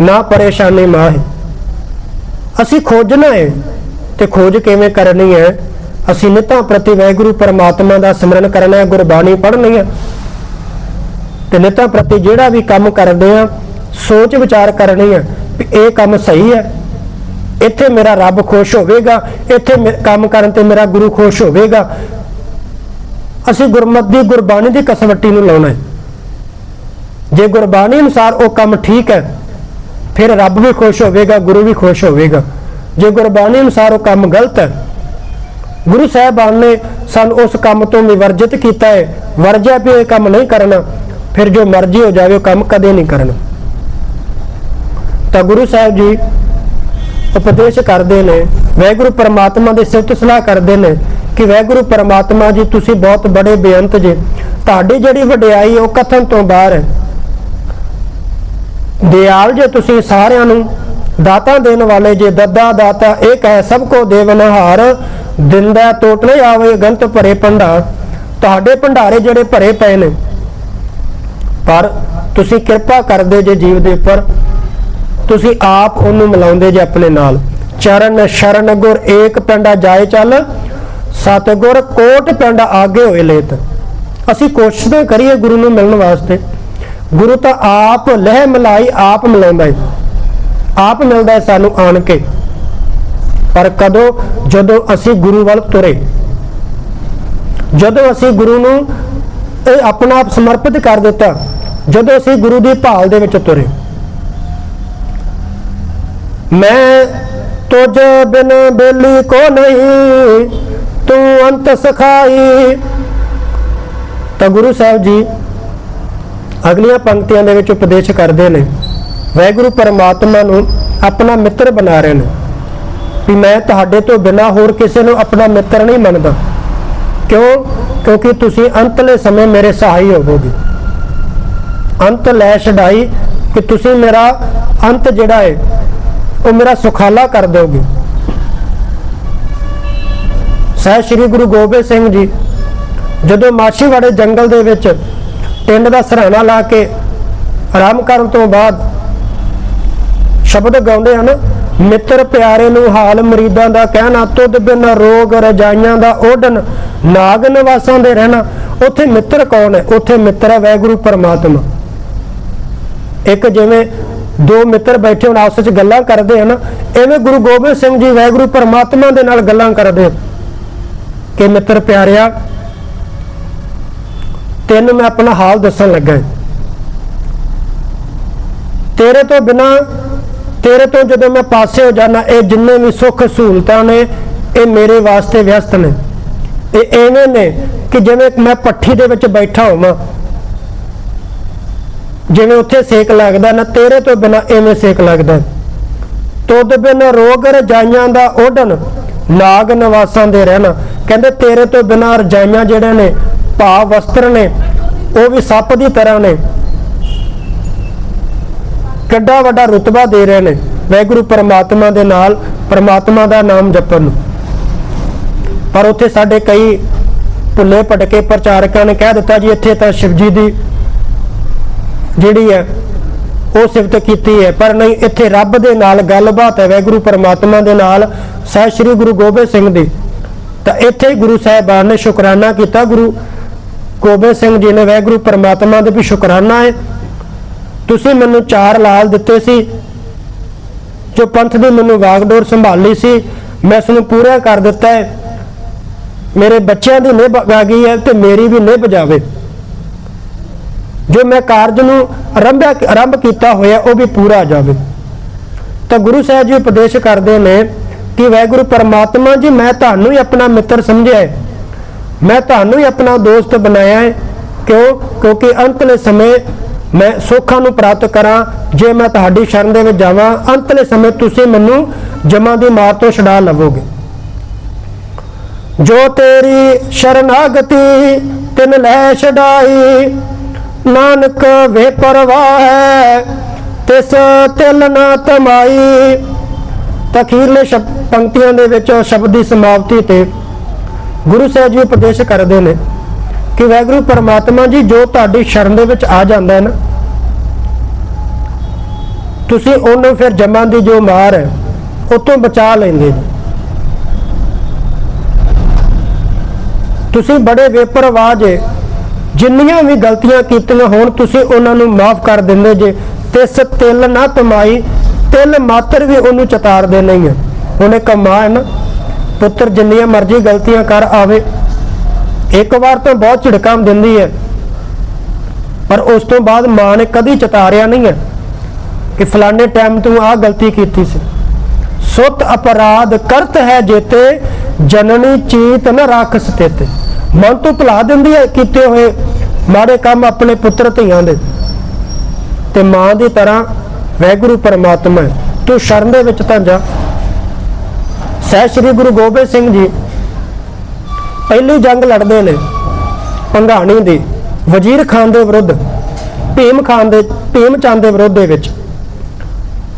ਨਾ ਪਰੇਸ਼ਾਨੀ ਮਾਹੇ। ਅਸੀਂ ਖੋਜਣਾ ਹੈ ਤੇ ਖੋਜ ਕਿਵੇਂ ਕਰਨੀ ਹੈ ਅਸੀਂ ਨਿਤਾਂ ਪ੍ਰਤੀ ਵੈਗੁਰੂ ਪਰਮਾਤਮਾ ਦਾ ਸਿਮਰਨ ਕਰਨਾ ਹੈ ਗੁਰਬਾਣੀ ਪੜ੍ਹਨੀ ਹੈ ਤੇ ਨਿਤਾਂ ਪ੍ਰਤੀ ਜਿਹੜਾ ਵੀ ਕੰਮ ਕਰਦੇ ਆ, ਸੋਚ ਵਿਚਾਰ ਕਰਨੀ ਹੈ ਵੀ ਇਹ ਕੰਮ ਸਹੀ ਹੈ ਇੱਥੇ ਮੇਰਾ ਰੱਬ ਖੁਸ਼ ਹੋਵੇਗਾ, ਇੱਥੇ ਮੇ- ਕੰਮ ਕਰਨ ਤੇ ਮੇਰਾ ਗੁਰੂ ਖੁਸ਼ ਹੋਵੇਗਾ। ਅਸੀਂ ਗੁਰਮਤਿ ਦੀ, ਗੁਰਬਾਣੀ ਦੀ ਕਸਵੱਟੀ ਨੂੰ ਲਾਉਣਾ ਹੈ ਜੇ ਗੁਰਬਾਣੀ ਅਨੁਸਾਰ ਉਹ ਕੰਮ ਠੀਕ ਹੈ ਫਿਰ ਰੱਬ ਵੀ ਖੁਸ਼ ਹੋਵੇਗਾ, ਗੁਰੂ ਵੀ ਖੁਸ਼ ਹੋਵੇਗਾ। ਜੇ ਗੁਰਬਾਣੀ ਅਨੁਸਾਰ ਉਹ ਕੰਮ ਗਲਤ ਹੈ, ਗੁਰੂ ਸਾਹਿਬਾਨ ਨੇ ਸਾਨੂੰ ਉਸ ਕੰਮ ਤੋਂ ਨਿਵਰਜਿਤ ਕੀਤਾ ਹੈ, ਵਰਜਿਆ ਵੀ ਇਹ ਕੰਮ ਨਹੀਂ ਕਰਨਾ, ਫਿਰ ਜੋ ਮਰਜ਼ੀ ਹੋ ਜਾਵੇ, ਉਹ ਕੰਮ ਕਦੇ ਨਹੀਂ ਕਰਨਾ। ਤਾਂ ਗੁਰੂ ਸਾਹਿਬ ਜੀ ਉਪਦੇਸ਼ ਕਰਦੇ ਨੇ ਵੈਗੁਰੂ ਪਰਮਾਤਮਾ ਦੇ ਸਿਫਤ ਸਲਾਹ ਕਰਦੇ ਨੇ ਕਿ ਵੈਗੁਰੂ ਪਰਮਾਤਮਾ ਜੀ, ਤੁਸੀਂ ਬਹੁਤ ਬੜੇ ਬੇਅੰਤ ਜੇ। ਤੁਹਾਡੀ ਜਿਹੜੀ ਵਡਿਆਈ ਉਹ ਕਥਨ ਤੋਂ ਬਾਹਰ ਹੈ। ਦਿਆਲ ਜੇ ਤੁਸੀਂ ਸਾਰਿਆਂ ਨੂੰ ਦਾਤਾ ਦੇਣ ਵਾਲੇ ਜੇ ਦੱਦਾ ਦਾਤਾ ਇੱਕ ਹੈ ਸਭ ਕੋ ਦੇਵਨਹਾਰ ਦਿੰਦਾ ਟੋਟ ਨਹੀਂ ਆਵੇ ਗੰਤ ਭਰੇ ਭੰਡਾਰ ਤੁਹਾਡੇ ਭੰਡਾਰੇ ਜਿਹੜੇ ਭਰੇ ਪਏ ਨੇ, ਪਰ ਤੁਸੀਂ ਕਿਰਪਾ ਕਰਦੇ ਜੇ ਜੀਵ ਦੇ ਉੱਪਰ, ਤੁਸੀਂ ਆਪ ਉਹਨੂੰ ਮਿਲਾਉਂਦੇ ਜੇ ਆਪਣੇ ਨਾਲ। ਚਰਨ ਸ਼ਰਨ ਗੁਰ ਏਕ ਪਿੰਡਾ ਜਾਏ ਚੱਲ, ਸਤਗੁਰ ਕੋਟ ਪਿੰਡਾ ਆਗੇ ਹੋਏ ਲੇਤ। ਅਸੀਂ ਕੋਸ਼ਿਸ਼ ਤਾਂ ਕਰੀਏ ਗੁਰੂ ਨੂੰ ਮਿਲਣ ਵਾਸਤੇ। ਗੁਰੂ ਤਾਂ ਆਪ ਲਹਿ ਮਲਾਈ, ਆਪ ਮਿਲਾਉਂਦਾ ਹੈ ਆਪ ਮਿਲਦਾ ਹੈ ਸਾਨੂੰ ਆਣ ਕੇ। ਪਰ ਕਦੋਂ, ਜਦੋਂ ਅਸੀਂ ਗੁਰੂ ਵੱਲ ਤੁਰੇ, ਜਦੋਂ ਅਸੀਂ ਗੁਰੂ ਨੂੰ ਇਹ ਆਪਣਾ ਆਪ ਸਮਰਪਿਤ ਕਰ ਦਿੱਤਾ, ਜਦੋਂ ਅਸੀਂ ਗੁਰੂ ਦੀ ਭਾਲ ਦੇ ਵਿੱਚ ਤੁਰੇ। ਮੈਂ ਤੁਝ ਬਿਨ ਬੇਲੀ ਕੋ ਨਹੀਂ, ਤੂੰ ਅੰਤ ਸਖਾਈ। ਤਾਂ ਗੁਰੂ ਸਾਹਿਬ ਜੀ ਅਗਲੀਆਂ ਪੰਕਤੀਆਂ ਦੇ ਵਿੱਚ ਉਪਦੇਸ਼ ਕਰਦੇ ਨੇ, ਵੈਗੁਰੂ ਪਰਮਾਤਮਾ ਨੂੰ ਆਪਣਾ ਮਿੱਤਰ ਬਣਾ ਰਹੇ ਨੇ, ਵੀ ਮੈਂ ਤੁਹਾਡੇ ਤੋਂ ਬਿਨਾ ਹੋਰ ਕਿਸੇ ਨੂੰ ਆਪਣਾ ਮਿੱਤਰ ਨਹੀਂ ਮੰਨਦਾ। ਕਿਉਂ? ਕਿਉਂਕਿ ਤੁਸੀਂ ਅੰਤਲੇ ਸਮੇਂ ਮੇਰੇ ਸਹਾਈ ਹੋਵੋਗੇ। ਅੰਤ ਲੈ ਛਡਾਈ ਕਿ ਤੁਸੀਂ ਮੇਰਾ ਅੰਤ ਜਿਹੜਾ ਹੈ ਉਹ ਮੇਰਾ ਸੁਖਾਲਾ ਕਰ ਦਿਓਗੇ। ਸਹਿ ਸ੍ਰੀ ਗੁਰੂ ਗੋਬਿੰਦ ਸਿੰਘ ਜੀ, ਜਦੋਂ ਮਾਛੀਵਾੜੇ ਜੰਗਲ ਦੇ ਵਿੱਚ ਟਿੰਡ ਦਾ ਸਰਾਣਾ ਲਾ ਕੇ ਆਰਾਮ ਕਰਨ ਤੋਂ ਬਾਅਦ ਸ਼ਬਦ ਗਾਉਂਦੇ ਹਨ, ਮਿੱਤਰ ਪਿਆਰੇ ਨੂੰ ਹਾਲ ਮਰੀਦਾਂ ਦਾ ਕਹਿਣਾ, ਤੁਧ ਬਿਨ ਰੋਗ ਰਜਾਈਆਂ ਦਾ ਓਢਨ ਨਾਗ ਨਿਵਾਸਾਂ ਦੇ ਰਹਿਣਾ, ਉੱਥੇ ਮਿੱਤਰ ਕੌਣ ਹੈ? ਉੱਥੇ ਮਿੱਤਰ ਹੈ ਵੈਗੁਰੂ ਪਰਮਾਤਮਾ। ਇੱਕ ਜਿਵੇਂ ਦੋ ਮਿੱਤਰ ਬੈਠੇ ਹੋਣ, ਆਪਸ ਵਿੱਚ ਗੱਲਾਂ ਕਰਦੇ ਹਨ, ਐਵੇਂ ਗੁਰੂ ਗੋਬਿੰਦ ਸਿੰਘ ਜੀ ਵੈਗੁਰੂ ਪਰਮਾਤਮਾ ਦੇ ਨਾਲ ਗੱਲਾਂ ਕਰਦੇ ਕਿ ਮਿੱਤਰ ਪਿਆਰਿਆ ਤੈਨੂੰ ਮੈਂ ਆਪਣਾ ਹਾਲ ਦੱਸਣ ਲੱਗਾ ਤੇਰੇ ਤੋਂ ਬਿਨਾ, ਤੇਰੇ ਤੋਂ ਜਦੋਂ ਮੈਂ ਪਾਸੇ ਹੋ ਜਾਣਾ ਇਹ ਜਿੰਨੇ ਵੀ ਸੁੱਖ ਸਹੂਲਤਾਂ ਨੇ, ਇਹ ਮੇਰੇ ਵਾਸਤੇ ਵਿਅਸਤ ਨੇ। ਇਹ ਐਵੇਂ ਨੇ ਕਿ ਜਿਵੇਂ ਮੈਂ ਪੱਠੀ ਦੇ ਵਿੱਚ ਬੈਠਾ ਹੋਵਾਂ। ਜਿਵੇਂ ਉੱਥੇ ਸੇਕ ਲੱਗਦਾ, ਨਾ ਤੇਰੇ ਤੋਂ ਬਿਨਾ ਐਵੇਂ ਸੇਕ ਲੱਗਦਾ। ਤੁਧ ਬਿਨ ਰੋਗ ਰਜਾਈਆਂ ਦਾ ਓਢਨ ਨਾਗ ਨਿਵਾਸਾਂ ਦੇ ਰਹਿਣਾ। ਕਹਿੰਦੇ ਤੇਰੇ ਤੋਂ ਬਿਨਾ ਰਜਾਈਆਂ ਜਿਹੜੇ ਨੇ ਭਾਵ ਵਸਤਰ ਨੇ, ਉਹ ਵੀ ਸੱਪ ਦੀ ਤਰ੍ਹਾਂ ਨੇ। ਕਿੱਡਾ ਵੱਡਾ ਰੁਤਬਾ ਦੇ ਰਹੇ ਨੇ ਵੈਗੁਰੂ ਪਰਮਾਤਮਾ ਦੇ ਨਾਲ, ਪਰਮਾਤਮਾ ਦਾ ਨਾਮ ਜਪਣ ਨੂੰ। ਪਰ ਉੱਥੇ ਸਾਡੇ ਕਈ ਭੁੱਲੇ ਭਟਕੇ ਪ੍ਰਚਾਰਕਾਂ ਨੇ ਕਹਿ ਦਿੱਤਾ ਜੀ, ਇੱਥੇ ਤਾਂ ਸ਼ਿਵਜੀ ਦੀ ਜਿਹੜੀ ਹੈ, ਉਹ ਸਿਫਤ ਕੀਤੀ ਹੈ। ਪਰ ਨਹੀਂ, ਇੱਥੇ ਰੱਬ ਦੇ ਨਾਲ ਗੱਲਬਾਤ ਹੈ ਵੈਗੁਰੂ ਪਰਮਾਤਮਾ ਦੇ ਨਾਲ, ਸਹਿ ਸ੍ਰੀ ਗੁਰੂ ਗੋਬਿੰਦ ਸਿੰਘ ਦੀ। ਤਾਂ ਇੱਥੇ ਹੀ ਗੁਰੂ ਸਾਹਿਬਾਨ ਨੇ ਸ਼ੁਕਰਾਨਾ ਕੀਤਾ, ਗੁਰੂ ਗੋਬਿੰਦ ਸਿੰਘ ਜੀ ਨੇ ਵੈਗੁਰੂ ਪਰਮਾਤਮਾ ਦੇ ਵੀ ਸ਼ੁਕਰਾਨਾ ਹੈ। ਤੁਸੀਂ ਮੈਨੂੰ ਚਾਰ ਲਾਲ ਦਿੱਤੇ ਸੀ, ਜੋ ਪੰਥ ਦੀ ਮੈਨੂੰ ਵਾਗਡੋਰ ਸੰਭਾਲੀ ਸੀ, ਮੈਂ ਇਸ ਨੂੰ ਪੂਰਾ ਕਰ ਦਿੱਤਾ ਹੈ। ਮੇਰੇ ਬੱਚਿਆਂ ਦੀ ਨਿਭ ਆ ਗਈ ਹੈ ਤੇ ਮੇਰੀ ਵੀ ਨਿਭ ਜਾਵੇ। ਜੋ ਮੈਂ ਕਾਰਜ ਨੂੰ ਆਰੰਭਿਆ ਆਰੰਭ ਕੀਤਾ ਹੋਇਆ, ਉਹ ਵੀ ਪੂਰਾ ਜਾਵੇ। ਤਾਂ ਗੁਰੂ ਸਾਹਿਬ ਜੀ ਉਪਦੇਸ਼ ਕਰਦੇ ਨੇ ਕਿ ਵਾਹਿਗੁਰੂ ਪਰਮਾਤਮਾ ਜੀ, ਮੈਂ ਤੁਹਾਨੂੰ ਹੀ ਆਪਣਾ ਮਿੱਤਰ ਸਮਝਿਆ ਹੈ। ਮੈਂ ਤੁਹਾਨੂੰ ਹੀ ਆਪਣਾ ਦੋਸਤ ਬਣਾਇਆ ਹੈ। ਕਿਉਂ? ਕਿਉਂਕਿ ਅੰਤਲੇ ਸਮੇਂ ਮੈਂ ਸੁੱਖਾਂ ਨੂੰ ਪ੍ਰਾਪਤ ਕਰਾਂ। ਜੇ ਮੈਂ ਤੁਹਾਡੀ ਸ਼ਰਨ ਦੇ ਵਿੱਚ ਜਾਵਾਂ ਅੰਤਲੇ ਸਮੇਂ ਤੁਸੀਂ ਮੈਨੂੰ ਜਮਾਂ ਦੀ ਮਾਰ ਤੋਂ ਛਡਾ ਲਵੋਗੇ। ਜੋ ਤੇਰੀ ਸ਼ਰਨਾਗਤੀ ਤਿਨ ਲੈ ਛਡਾਈ, ਨਾਨਕ ਵੇ ਪਰਵਾਹ ਹੈ ਤਿਸ ਤਿਲ ਨਾ ਤਮਾਈ। ਤਖੀਰਲੇ ਸ਼ਬ- ਪੰਕਤੀਆਂ ਦੇ ਵਿੱਚ ਸ਼ਬਦ ਦੀ ਸਮਾਪਤੀ ਤੇ ਗੁਰੂ ਸਾਹਿਬ ਜੀ ਉਪਦੇਸ਼ ਕਰਦੇ ਨੇ ਕਿ ਵਾਹਿਗੁਰੂ ਪਰਮਾਤਮਾ ਜੀ ਜੋ ਤੁਹਾਡੀ ਸ਼ਰਨ ਦੇ ਵਿੱਚ ਆ ਜਾਂਦਾ ਹੈ ਨਾ, ਤੁਸੀਂ ਉਹਨੂੰ ਫਿਰ ਜਮਾਂ ਦੀ ਜੋ ਮਾਰ ਹੈ ਉਤੋਂ ਬਚਾ ਲੈਂਦੇ ਨੇ। ਤੁਸੀਂ ਬੜੇ ਬੇਪਰਵਾਹ ਜੇ, ਜਿੰਨੀਆਂ ਵੀ ਗਲਤੀਆਂ ਕੀਤੀਆਂ ਹੋਣ, ਤੁਸੀਂ ਉਹਨਾਂ ਨੂੰ ਮਾਫ ਕਰ ਦਿੰਦੇ ਜੇ, ਤੇ ਤਿਲ ਨਾ ਕਮਾਈ, ਤਿਲ ਮਾਤਰ ਵੀ ਉਹਨੂੰ ਚਤਾਰਦੇ ਨਹੀਂ ਹੈ। ਉਹਨੇ ਕਮਾ ਨਾ ਪੁੱਤਰ ਜਿੰਨੀਆਂ ਮਰਜ਼ੀ ਗਲਤੀਆਂ ਕਰ ਆਵੇ, ਇੱਕ ਵਾਰ ਤਾਂ ਬਹੁਤ ਝਿੜਕਾਂ ਦਿੰਦੀ ਹੈ, ਪਰ ਉਸ ਤੋਂ ਬਾਅਦ ਮਾਂ ਨੇ ਕਦੀ ਚਤਾਰਿਆ ਨਹੀਂ ਹੈ ਕਿ ਫਲਾਣੇ ਟਾਈਮ ਤੂੰ ਆਹ ਗਲਤੀ ਕੀਤੀ ਸੀ। ਸੁਤ ਅਪਰਾਧ ਕਰਤ ਹੈ ਜੇਤੇ, ਜਨਨੀ ਚੀਤ ਨ ਰਾਖਸ ਤੇਤੇ ਮਨ ਤੋਂ ਭੁਲਾ ਦਿੰਦੀ ਹੈ ਕੀਤੇ ਹੋਏ ਮਾੜੇ ਕੰਮ ਆਪਣੇ ਪੁੱਤਰ ਧੀਆਂ ਦੇ। ਤੇ ਮਾਂ ਦੀ ਤਰ੍ਹਾਂ ਵੈਗੁਰੂ ਪਰਮਾਤਮਾ ਹੈ। ਤੂੰ ਸ਼ਰਨ ਦੇ ਵਿੱਚ ਤਾਂ ਜਾ। ਸਹਿ ਸ੍ਰੀ ਗੁਰੂ ਗੋਬਿੰਦ ਸਿੰਘ ਜੀ, ਪਹਿਲੀ ਜੰਗ ਲੜਦੇ ਨੇ ਪੰਘਾਣੀ ਦੀ, ਵਜ਼ੀਰ ਖਾਨ ਦੇ ਵਿਰੁੱਧ, ਭੀਮ ਖਾਨ ਦੇ, ਭੀਮ ਚੰਦ ਦੇ ਵਿਰੁੱਧ ਦੇ ਵਿੱਚ,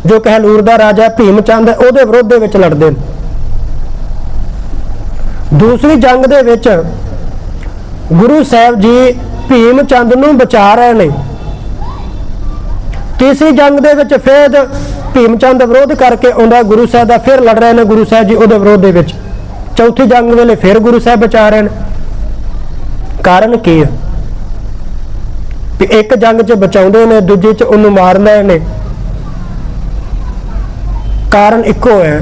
ਜੋ ਕਹਿਲੂਰ ਦਾ ਰਾਜਾ ਭੀਮ ਚੰਦ ਉਹਦੇ ਵਿਰੁੱਧ ਦੇ ਵਿੱਚ ਲੜਦੇ ਨੇ। ਦੂਸਰੀ ਜੰਗ ਦੇ ਵਿੱਚ ਗੁਰੂ ਸਾਹਿਬ ਜੀ ਭੀਮ ਚੰਦ ਨੂੰ ਬਚਾ ਰਹੇ ਨੇ। ਤੀਸਰੀ ਜੰਗ ਦੇ ਵਿੱਚ ਫਿਰ ਭੀਮ ਚੰਦ ਵਿਰੋਧ ਕਰਕੇ ਆਉਂਦਾ ਗੁਰੂ ਸਾਹਿਬ ਦਾ ਫਿਰ ਲੜ ਰਹੇ ਨੇ ਗੁਰੂ ਸਾਹਿਬ ਜੀ ਉਹਦੇ ਵਿਰੋਧ ਦੇ ਵਿੱਚ। ਚੌਥੀ ਜੰਗ ਵੇਲੇ ਫਿਰ ਗੁਰੂ ਸਾਹਿਬ ਬਚਾ ਰਹੇ ਨੇ। ਕਾਰਨ ਕੀ ਹੈ ਕਿ ਇੱਕ ਜੰਗ 'ਚ ਬਚਾਉਂਦੇ ਨੇ, ਦੂਜੀ 'ਚ ਉਹਨੂੰ ਮਾਰਦੇ ਨੇ। ਕਾਰਨ ਇੱਕੋ ਹੈ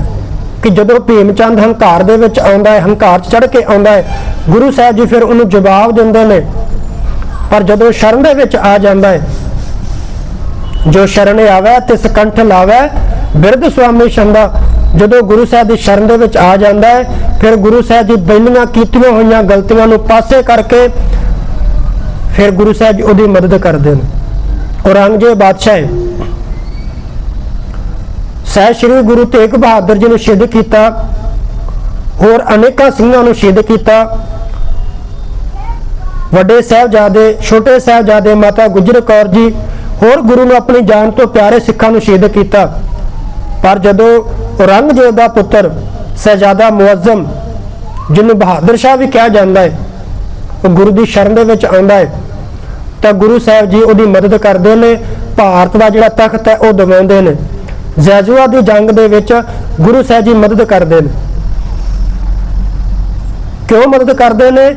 ਕਿ ਜਦੋਂ ਭੀਮ ਚੰਦ ਹੰਕਾਰ ਦੇ ਵਿੱਚ ਆਉਂਦਾ ਹੈ, ਹੰਕਾਰ 'ਚ ਚੜ ਕੇ ਆਉਂਦਾ ਹੈ, ਗੁਰੂ ਸਾਹਿਬ ਜੀ ਫਿਰ ਉਹਨੂੰ ਜਵਾਬ ਦਿੰਦੇ ਨੇ। ਪਰ ਜਦੋਂ ਸ਼ਰਨ ਦੇ ਵਿੱਚ ਆ ਜਾਂਦਾ ਹੈ ਜੋ ਸ਼ਰਨ ਆਵੇ ਤੇ ਸਕੰਠ ਲਾਵੇ। ਬਿਰਧ ਸੁਆਮੀ ਛੰਦਾ ਜਦੋਂ ਗੁਰੂ ਸਾਹਿਬ ਦੀ ਸ਼ਰਨ ਦੇ ਵਿੱਚ ਆ ਜਾਂਦਾ ਹੈ, ਫਿਰ ਗੁਰੂ ਸਾਹਿਬ ਦੀ ਬੈਲੀਆਂ ਕੀਤੀਆਂ ਹੋਈਆਂ ਗਲਤੀਆਂ ਨੂੰ ਪਾਸੇ ਕਰਕੇ ਫਿਰ ਗੁਰੂ ਸਾਹਿਬ ਜੀ ਉਹਦੀ ਮਦਦ ਕਰਦੇ ਨੇ। ਔਰੰਗਜ਼ੇਬ ਬਾਦਸ਼ਾਹ ਹੈ। ਸਹਿ ਸ੍ਰੀ ਗੁਰੂ ਤੇਗ ਬਹਾਦਰ ਜੀ ਨੂੰ ਸ਼ਹੀਦ ਕੀਤਾ। ਹੋਰ ਅਨੇਕਾਂ ਸਿੰਘਾਂ ਨੂੰ ਸ਼ਹੀਦ ਕੀਤਾ। ਵੱਡੇ ਸਾਹਿਬਜ਼ਾਦੇ, ਛੋਟੇ ਸਾਹਿਬਜ਼ਾਦੇ ਮਾਤਾ ਗੁਜਰ ਕੌਰ ਜੀ ਹੋਰ ਗੁਰੂ ਨੂੰ ਆਪਣੀ ਜਾਨ ਤੋਂ ਪਿਆਰੇ ਸਿੱਖਾਂ ਨੂੰ ਸ਼ਹੀਦ ਕੀਤਾ। ਪਰ ਜਦੋਂ ਔਰੰਗਜ਼ੇਬ ਦਾ ਪੁੱਤਰ ਸਹਿਜਾਦਾ ਮੁਅੱਜ਼ਮ, ਜਿਹਨੂੰ ਬਹਾਦਰ ਸ਼ਾਹ ਵੀ ਕਿਹਾ ਜਾਂਦਾ ਹੈ, ਉਹ ਗੁਰੂ ਦੀ ਸ਼ਰਨ ਦੇ ਵਿੱਚ ਆਉਂਦਾ ਹੈ, ਤਾਂ ਗੁਰੂ ਸਾਹਿਬ ਜੀ ਉਹਦੀ ਮਦਦ ਕਰਦੇ ਨੇ। ਭਾਰਤ ਦਾ ਜਿਹੜਾ ਤਖਤ ਹੈ, ਉਹ ਦਿਵਾਉਂਦੇ ਨੇ। ਜ਼ੈਜ਼ੂਆ ਦੀ ਜੰਗ ਦੇ ਵਿੱਚ ਗੁਰੂ ਸਾਹਿਬ ਜੀ ਮਦਦ ਕਰਦੇ ਨੇ। ਕਿਉਂ ਮਦਦ ਕਰਦੇ ਨੇ?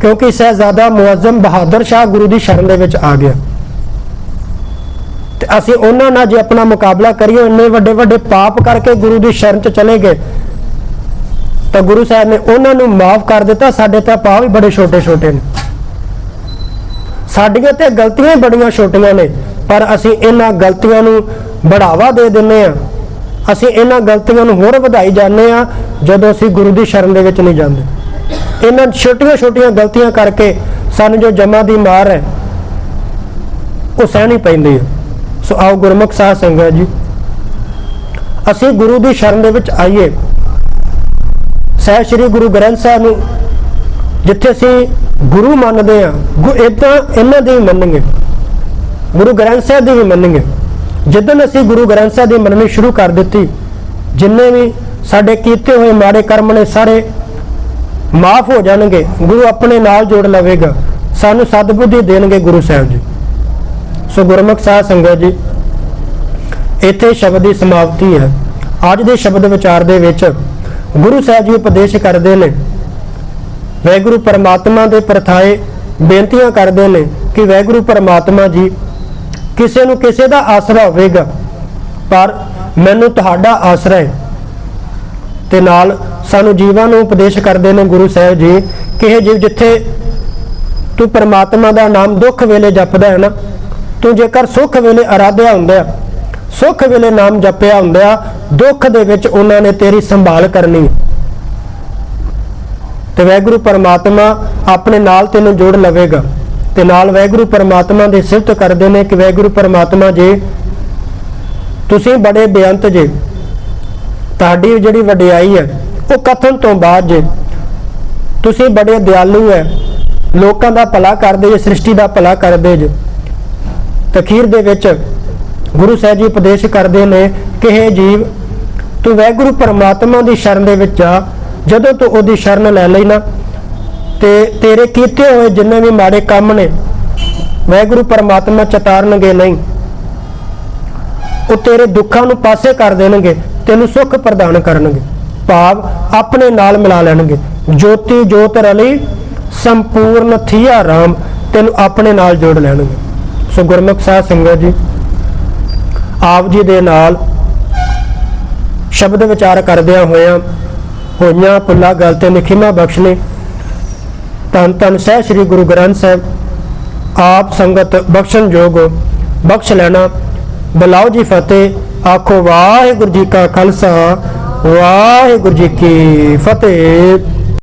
ਕਿਉਂਕਿ ਸਹਿਜ਼ਾਦਾ ਮੁਅੱਜ਼ਮ ਬਹਾਦਰ ਸ਼ਾਹ ਗੁਰੂ ਦੀ ਸ਼ਰਨ ਦੇ ਵਿੱਚ ਆ ਗਿਆ। ਅਸੀਂ ਉਹਨਾਂ ਨਾਲ ਜੇ ਆਪਣਾ ਮੁਕਾਬਲਾ ਕਰੀਏ, ਇੰਨੇ ਵੱਡੇ ਵੱਡੇ ਪਾਪ ਕਰਕੇ ਗੁਰੂ ਦੀ ਸ਼ਰਨ 'ਚ ਚਲੇ ਗਏ। ਤਾਂ ਗੁਰੂ ਸਾਹਿਬ ਨੇ ਉਹਨਾਂ ਨੂੰ ਮਾਫ ਕਰ ਦਿੱਤਾ। ਸਾਡੇ ਤਾਂ ਪਾਪ ਵੀ ਬੜੇ ਛੋਟੇ ਛੋਟੇ ਨੇ। ਸਾਡੀਆਂ ਤੇ ਗਲਤੀਆਂ ਹੀ ਬੜੀਆਂ ਛੋਟੀਆਂ ਨੇ, ਪਰ ਅਸੀਂ ਇਹਨਾਂ ਗਲਤੀਆਂ ਨੂੰ ਬੜਾਵਾ ਦੇ ਦਿੰਨੇ ਆ ਅਸੀਂ ਇਹਨਾਂ ਗਲਤੀਆਂ ਨੂੰ ਹੋਰ ਵਧਾਈ ਜਾਂਦੇ ਆ ਜਦੋਂ ਅਸੀਂ ਗੁਰੂ ਦੀ ਸ਼ਰਨ ਦੇ ਵਿੱਚ ਨਹੀਂ ਜਾਂਦੇ। ਇਹਨਾਂ ਛੋਟੀਆਂ ਛੋਟੀਆਂ ਗਲਤੀਆਂ ਕਰਕੇ ਸਾਨੂੰ ਜੋ ਜਮਾ ਦੀ ਮਾਰ ਹੈ, ਉਹ ਸਹਿਣੀ ਪੈਂਦੀ ਹੈ। ਸੋ ਆਓ ਗੁਰਮੁਖ ਸਾਧ ਸੰਗਤ ਜੀ। ਅਸੀਂ ਗੁਰੂ ਦੀ ਸ਼ਰਨ ਦੇ ਵਿੱਚ ਆਈਏ। ਸਹਿਬ ਸ੍ਰੀ ਗੁਰੂ ਗ੍ਰੰਥ ਸਾਹਿਬ ਨੂੰ, ਜਿੱਥੇ ਅਸੀਂ ਗੁਰੂ ਮੰਨਦੇ ਆ ਇਦਾਂ ਇਹਨਾਂ ਦੇ ਹੀ ਮੰਨਾਂਗੇ ਗੁਰੂ ਗ੍ਰੰਥ ਸਾਹਿਬ ਦੀ ਵੀ ਮੰਨਾਂਗੇ ਜਦੋਂ ਅਸੀਂ ਗੁਰੂ ਗ੍ਰੰਥ ਸਾਹਿਬ ਦੀ ਮੰਨਣੀ ਸ਼ੁਰੂ ਕਰ ਦਿੱਤੀ, ਜਿੰਨੇ ਵੀ ਸਾਡੇ ਕੀਤੇ ਹੋਏ ਮਾੜੇ ਕਰਮ ਨੇ ਸਾਰੇ ਮਾਫ ਹੋ ਜਾਣਗੇ। ਗੁਰੂ ਆਪਣੇ ਨਾਲ ਜੋੜ ਲਵੇਗਾ। ਸਾਨੂੰ ਸਤਬੁੱਧੀ ਦੇਣਗੇ ਗੁਰੂ ਸਾਹਿਬ ਜੀ। ਸੋ ਗੁਰਮੁਖ ਸਾਧ ਸੰਗਤ ਜੀ, ਇੱਥੇ ਸ਼ਬਦ ਦੀ ਸਮਾਪਤੀ ਹੈ। ਅੱਜ ਦੇ ਸ਼ਬਦ ਵਿਚਾਰ ਦੇ ਵਿੱਚ ਗੁਰੂ ਸਾਹਿਬ ਜੀ ਉਪਦੇਸ਼ ਕਰਦੇ ਨੇ ਵੈਗੁਰੂ ਪਰਮਾਤਮਾ ਦੇ ਪ੍ਰਥਾਏ ਬੇਨਤੀਆਂ ਕਰਦੇ ਨੇ ਕਿ ਵੈਗੁਰੂ ਪਰਮਾਤਮਾ ਜੀ ਕਿਸੇ ਨੂੰ ਕਿਸੇ ਦਾ ਆਸਰਾ ਹੋਵੇਗਾ, ਪਰ ਮੈਨੂੰ ਤੁਹਾਡਾ ਆਸਰਾ ਹੈ। ਤੇ ਨਾਲ ਸਾਨੂੰ ਜੀਵਾਂ ਨੂੰ ਉਪਦੇਸ਼ ਕਰਦੇ ਨੇ ਗੁਰੂ ਸਾਹਿਬ ਜੀ ਕਿ ਇਹ ਜੀਵ ਜਿੱਥੇ ਤੂੰ ਪਰਮਾਤਮਾ ਦਾ ਨਾਮ ਦੁੱਖ ਵੇਲੇ ਜਪਦਾ ਹੈ ਨਾ ਤੂੰ ਜੇਕਰ ਸੁੱਖ ਵੇਲੇ ਅਰਾਧਿਆ ਹੁੰਦਾ ਹੈ, ਸੁੱਖ ਵੇਲੇ ਨਾਮ ਜਪਿਆ ਹੁੰਦਾ ਦੁੱਖ ਦੇ ਵਿੱਚ ਉਹਨਾਂ ਨੇ ਤੇਰੀ ਸੰਭਾਲ ਕਰਨੀ। ਤੇ ਵੈਗੁਰੂ ਪਰਮਾਤਮਾ ਆਪਣੇ ਨਾਲ ਤੈਨੂੰ ਜੋੜ ਲਵੇਗਾ। ਤੇ ਨਾਲ ਵੈਗੁਰੂ ਪਰਮਾਤਮਾ ਦੀ ਸਿਫਤ ਕਰਦੇ ਨੇ ਕਿ ਵੈਗੁਰੂ ਪਰਮਾਤਮਾ ਜੇ ਤੁਸੀਂ ਬੜੇ ਬੇਅੰਤ ਜੇ। ਤੁਹਾਡੀ ਜਿਹੜੀ ਵਡਿਆਈ ਹੈ ਉਹ ਕਥਨ ਤੋਂ ਬਾਅਦ ਜੇ। ਤੁਸੀਂ ਬੜੇ ਦਿਆਲੂ ਹੈ। ਲੋਕਾਂ ਦਾ ਭਲਾ ਕਰਦੇ ਜੇ ਸ੍ਰਿਸ਼ਟੀ ਦਾ ਭਲਾ ਕਰਦੇ ਜੇ। ਤਖੀਰ ਦੇ ਵਿੱਚ ਗੁਰੂ ਸਾਹਿਬ ਜੀ ਉਪਦੇਸ਼ ਕਰਦੇ ਨੇ ਕਿ ਇਹ ਜੀਵ, ਤੂੰ ਵੈਗੁਰੂ ਪਰਮਾਤਮਾ ਦੀ ਸ਼ਰਨ ਦੇ ਵਿੱਚ ਆ, ਜਦੋਂ ਤੂੰ ਉਹਦੀ ਸ਼ਰਨ ਲੈ ਲਈ ਨਾ, ਤੇ ਤੇਰੇ ਕੀਤੇ ਹੋਏ ਜਿੰਨੇ ਵੀ ਮਾੜੇ ਕੰਮ ਨੇ, ਵੈਗੁਰੂ ਪਰਮਾਤਮਾ ਚਤਾਰਨਗੇ ਨਹੀਂ। ਉਹ ਤੇਰੇ ਦੁੱਖਾਂ ਨੂੰ ਪਾਸੇ ਕਰ ਦੇਣਗੇ, ਤੈਨੂੰ ਸੁੱਖ ਪ੍ਰਦਾਨ ਕਰਨਗੇ। ਭਾਵ ਆਪਣੇ ਨਾਲ ਮਿਲਾ ਲੈਣਗੇ। ਜੋਤੀ ਜੋਤ ਰਲੀ, ਸੰਪੂਰਨ ਥੀਆ ਰਾਮ, ਤੈਨੂੰ ਆਪਣੇ ਨਾਲ ਜੋੜ ਲੈਣਗੇ। ਸੋ ਗੁਰਮੁਖ ਸਾਹਿਬ ਸੰਗਤ ਜੀ, ਆਪ ਜੀ ਦੇ ਨਾਲ ਸ਼ਬਦ ਵਿਚਾਰ ਕਰਦਿਆਂ ਹੋਇਆਂ ਹੋਈਆਂ ਪੁੱਲਾ ਗੱਲ ਤੇ ਨਿਖਿਮਾ ਬਖਸ਼ਨੇ ਤਨ ਤਨ ਸਹਿ ਸ੍ਰੀ ਗੁਰੂ ਗ੍ਰੰਥ ਸਾਹਿਬ, ਆਪ ਸੰਗਤ ਬਖਸ਼ਣ ਜੋਗ ਬਖਸ਼ ਲੈਣਾ। ਬਲਾਓ ਜੀ ਫਤਿਹ, ਆਖੋ ਵਾਹਿਗੁਰੂ ਜੀ ਕਾ ਖਾਲਸਾ, ਵਾਹਿਗੁਰੂ ਜੀ ਕੀ ਫਤਿਹ।